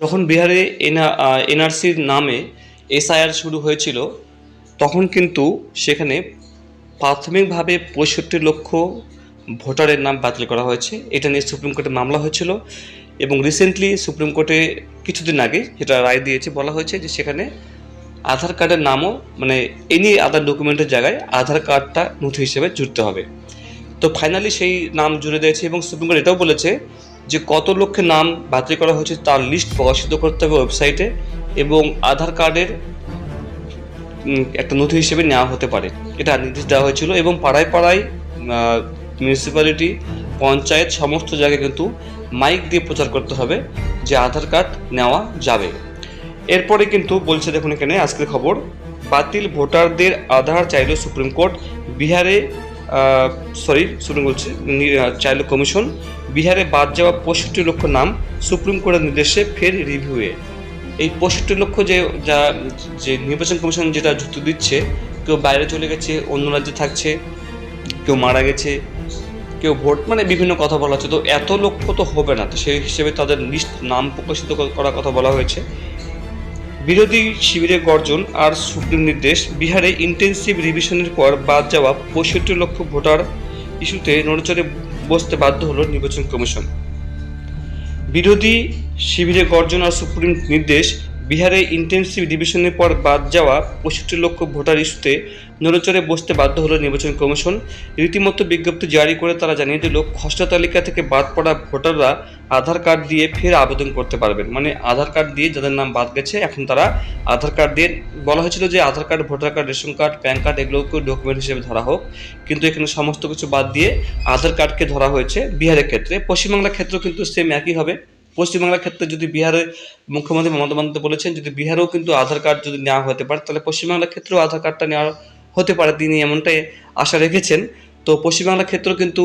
যখন বিহারে এনআরসির নামে এসআইআর শুরু হয়েছিল, তখন কিন্তু সেখানে প্রাথমিকভাবে পঁয়ষট্টি লক্ষ ভোটারের নাম বাতিল করা হয়েছে। এটা নিয়ে সুপ্রিম কোর্টে মামলা হয়েছিল এবং রিসেন্টলি সুপ্রিম কোর্টে কিছুদিন আগে যেটা রায় দিয়েছে, বলা হয়েছে যে সেখানে আধার কার্ডের নামও মানে এনি আধার ডকুমেন্টের জায়গায় আধার কার্ডটা নথি হিসেবে জুড়তে হবে। তো ফাইনালি সেই নাম জুড়ে দিয়েছে এবং সুপ্রিম কোর্ট এটাও বলেছে যে কত লক্ষের নাম বাতিল করা হয়েছে তার লিস্ট প্রকাশিত করতে হবে ওয়েবসাইটে এবং আধার কার্ডের একটা নথি হিসেবে নেওয়া হতে পারে। এটা নির্দেশ দেওয়া হয়েছিল এবং পাড়ায় পাড়ায় মিউনিসিপ্যালিটি পঞ্চায়েত, সমস্ত জায়গায় কিন্তু মাইক দিয়ে প্রচার করতে হবে যে আধার কার্ড নেওয়া যাবে। এরপরে কিন্তু বলছে দেখুন এখানে আজকের খবর, বাতিল ভোটারদের আধার চাইল সুপ্রিম কোর্ট, বিহারে সরি সুপ্রিম বলছে নি- চাইল কমিশন বিহারে বাদ যাওয়া পঁয়ষট্টি লক্ষ নাম সুপ্রিম কোর্টের নির্দেশে ফের রিভিউয়ে। এই পঁয়ষট্টি লক্ষ যে, যা, যে নির্বাচন কমিশন যেটা যুক্তি দিচ্ছে, কেউ বাইরে চলে গেছে, অন্য রাজ্যে থাকছে, কেউ মারা গেছে, কেউ ভোট মানে বিভিন্ন কথা বলা হচ্ছে। তো এত লক্ষ তো হবে না। তো সেই হিসেবে তাদের লিস্ট নাম প্রকাশিত করার কথা বলা হয়েছে। বিরোধী শিবিরের গর্জন আর সুপ্রিম নির্দেশ, বিহারে ইন্টেন্সিভ রিভিশনের পর বাদ যাওয়া পঁয়ষট্টি লক্ষ ভোটার ইস্যুতে নড়চড়ে বসতে বাধ্য হল নির্বাচন কমিশন। বিরোধী শিবিরে গর্জন আর সুপ্রিম নির্দেশ বিহারে ইন্টেন্সিভ ডিভিশনের পর বাদ যাওয়া পঁয়ষট্টি লক্ষ ভোটার ইস্যুতে নড়চড়ে বসতে বাধ্য হলো নির্বাচন কমিশন। রীতিমতো বিজ্ঞপ্তি জারি করে তারা জানিয়ে দিল, খসড়া তালিকা থেকে বাদ পড়া ভোটাররা আধার কার্ড দিয়ে ফের আবেদন করতে পারবেন। মানে আধার কার্ড দিয়ে যাদের নাম বাদ গেছে, এখন তারা আধার কার্ড দিয়ে বলা হয়েছিল যে Aadhaar card, voter card, ration card, PAN card এগুলোকেও document হিসেবে ধরা হোক। কিন্তু এখানে সমস্ত কিছু বাদ দিয়ে আধার কার্ডকে ধরা হয়েছে বিহারের ক্ষেত্রে। পশ্চিমবাংলার ক্ষেত্রেও কিন্তু সেম একই হবে। পশ্চিমবাংলার ক্ষেত্রে যদি বিহারে মুখ্যমন্ত্রী মমতা বন্দ্যোপাধ্যায় বলেছেন, যদি বিহারেও কিন্তু আধার কার্ড যদি নেওয়া হতে পারে, তাহলে পশ্চিমবাংলার ক্ষেত্রেও আধার কার্ডটা নেওয়া হতে পারে, তিনি এমনটাই আশা রেখেছেন। তো পশ্চিমবাংলার ক্ষেত্রেও কিন্তু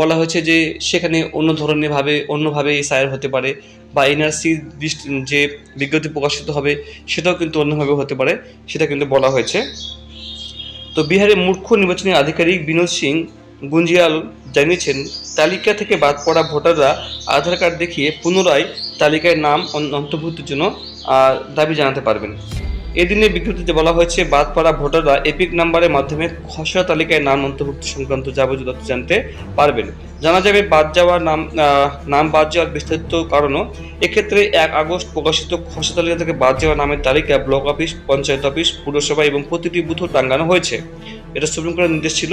বলা হয়েছে যে সেখানে অন্য ধরনের ভাবে অন্যভাবে এসআইআর হতে পারে বা এনআরসি যে বিজ্ঞপ্তি প্রকাশিত হবে, সেটাও কিন্তু অন্যভাবে হতে পারে, সেটা কিন্তু বলা হয়েছে। তো বিহারের মুখ্য নির্বাচনী আধিকারিক বিনোদ সিং গুঞ্জিয়াল জানিয়েছেন, তালিকা থেকে বাদ পড়া ভোটাররা আধার কার্ড দেখিয়ে পুনরায় তালিকায় নাম অন্তর্ভুক্তির জন্য দাবি জানাতে পারবেন। এদিনে বিজ্ঞপ্তিতে বলা হয়েছে, বাদ পড়া ভোটাররা এপিক নাম্বারের মাধ্যমে খসড়া তালিকায় নাম অন্তর্ভুক্তি সংক্রান্ত যাবতীয় তথ্য জানতে পারবেন। জানা যাবে, বাদ যাওয়ার নাম নাম বাদ যাওয়ার বিস্তারিত কারণও এক্ষেত্রে এক আগস্ট প্রকাশিত খসড়া তালিকা থেকে বাদ যাওয়া নামের তালিকা ব্লক অফিস, পঞ্চায়েত অফিস, পুরসভা এবং প্রতিটি বুথও টাঙ্গানো হয়েছে। এটা সুপ্রিম কোর্টের নির্দেশ ছিল।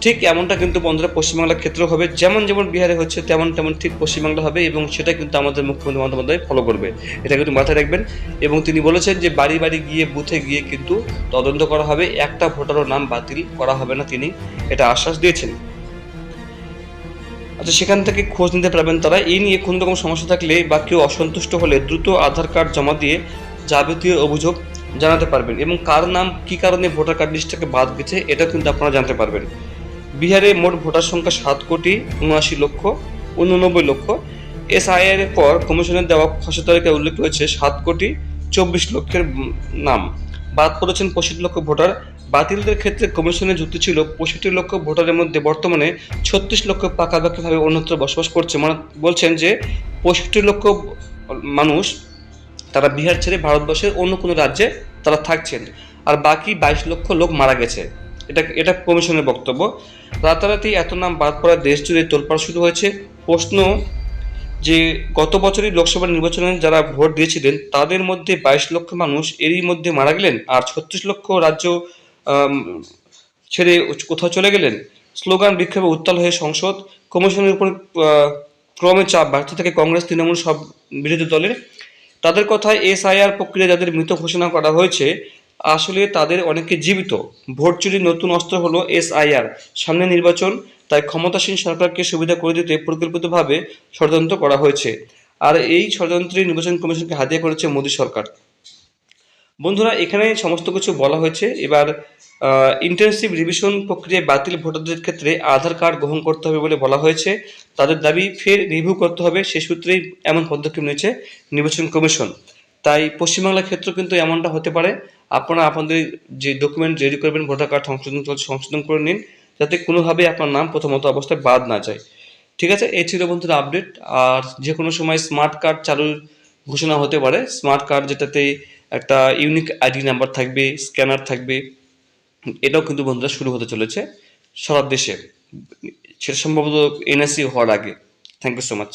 ঠিক এমনটা কিন্তু বন্ধুরা পশ্চিমবাংলার ক্ষেত্রেও হবে। যেমন যেমন বিহারে হচ্ছে, তেমন তেমন ঠিক পশ্চিমবাংলা হবে এবং সেটা কিন্তু আমাদের মুখ্যমন্ত্রী বন্দ্যোপাধ্যায় ফলো করবে। এটা কিন্তু মাথায় রাখবেন। এবং তিনি বলেছেন যে বাড়ি বাড়ি গিয়ে, বুথে গিয়ে কিন্তু তদন্ত করা হবে। একটা ভোটারও নাম বাতিল করা হবে না তিনি। এটা আশ্বাস দিয়েছেন। আচ্ছা সেখান থেকে খোঁজ নিতে পারবেন তারা। এই নিয়ে কোনো রকম সমস্যা থাকলে বা কেউ অসন্তুষ্ট হলে দ্রুত আধার কার্ড জমা দিয়ে যাবতীয় অভিযোগ জানাতে পারবেন। এবং কার নাম, কি কারণে ভোটার কার্ড লিস্ট থেকে বাদ গেছে এটা কিন্তু আপনারা জানতে পারবেন। বিহারে মোট ভোটার সংখ্যা সাত কোটি উনআশি লক্ষ, উননব্বই লক্ষ। এসআইআর এর পর কমিশনের দেওয়া খসড়া তালিকায় উল্লেখ রয়েছে সাত কোটি চব্বিশ লক্ষের নাম। বাদ পড়েছেন পঁয়ষট্টি লক্ষ ভোটার। বাতিলদের ক্ষেত্রে কমিশনের যুক্তি ছিল, পঁয়ষট্টি লক্ষ ভোটারের মধ্যে বর্তমানে ছত্রিশ লক্ষ পাকাপাকিভাবে অন্যত্র বসবাস করছে। মানে বলছেন যে পঁয়ষট্টি লক্ষ মানুষ তারা বিহার ছেড়ে ভারতবর্ষের অন্য কোনো রাজ্যে তারা থাকছেন। আর বাকি বাইশ লক্ষ লোক মারা গেছে। এটা এটা কমিশনের বক্তব্য। রাতারাতি এত নাম বাদ পড়া দেশ জুড়ে তোলপাড় শুরু হয়েছে। প্রশ্ন যে, গত বছরই লোকসভা নির্বাচনে যারা ভোট দিয়েছিলেন, তাদের মধ্যে বাইশ লক্ষ মানুষ এরই মধ্যে মারা গেলেন আর ছত্রিশ লক্ষ রাজ্য ছেড়ে কোথাও চলে গেলেন। স্লোগান বিক্ষোভে উত্তাল হয়ে সংসদ, কমিশনের উপর ক্রমে চাপ বাড়তে থাকে কংগ্রেস, তৃণমূল সব বিরোধী দলের। তাদের কথায় এসআইআর প্রক্রিয়া যাদের মৃত ঘোষণা করা হয়েছে আসলে তাদের অনেকে জীবিত। ভোট চুরির নতুন অস্ত্র হলো এসআইআর। সামনে নির্বাচন, তাই ক্ষমতাসীন সরকারকে সুবিধা করে দিতে পরিকল্পিতভাবে ষড়যন্ত্র করা হয়েছে। আর এই ষড়যন্ত্রে নির্বাচন কমিশনকে হাতিয়ে করেছে মোদী সরকার। বন্ধুরা, এখানে সমস্ত কিছু বলা হয়েছে। এবার ইন্টেন্সিভ রিভিশন প্রক্রিয়ায় বাতিল ভোটারদের ক্ষেত্রে আধার কার্ড গ্রহণ করতে হবে বলে বলা হয়েছে। তাদের দাবি ফের রিভিউ করতে হবে, সে সূত্রেই এমন পদক্ষেপ নিয়েছে নির্বাচন কমিশন। তাই পশ্চিমবাংলার ক্ষেত্রেও কিন্তু এমনটা হতে পারে। আপনারা আপনাদের যে ডকুমেন্ট রেডি করবেন ভোটার কার্ড সংশোধন চলছে সংশোধন করে নিন, যাতে কোনোভাবেই আপনার নাম প্রথমত অবস্থায় বাদ না যায়। ঠিক আছে? এই ছিল বন্ধুরা আপডেট আর যে কোনো সময় স্মার্ট কার্ড চালুর ঘোষণা হতে পারে। স্মার্ট কার্ড যেটাতে একটা ইউনিক আইডি নাম্বার থাকবে স্ক্যানার থাকবে, এটাও কিন্তু বন্ধুরা শুরু হতে চলেছে সারা দেশে। সেটা সম্ভবত এনএসি হওয়ার আগে। Thank you so much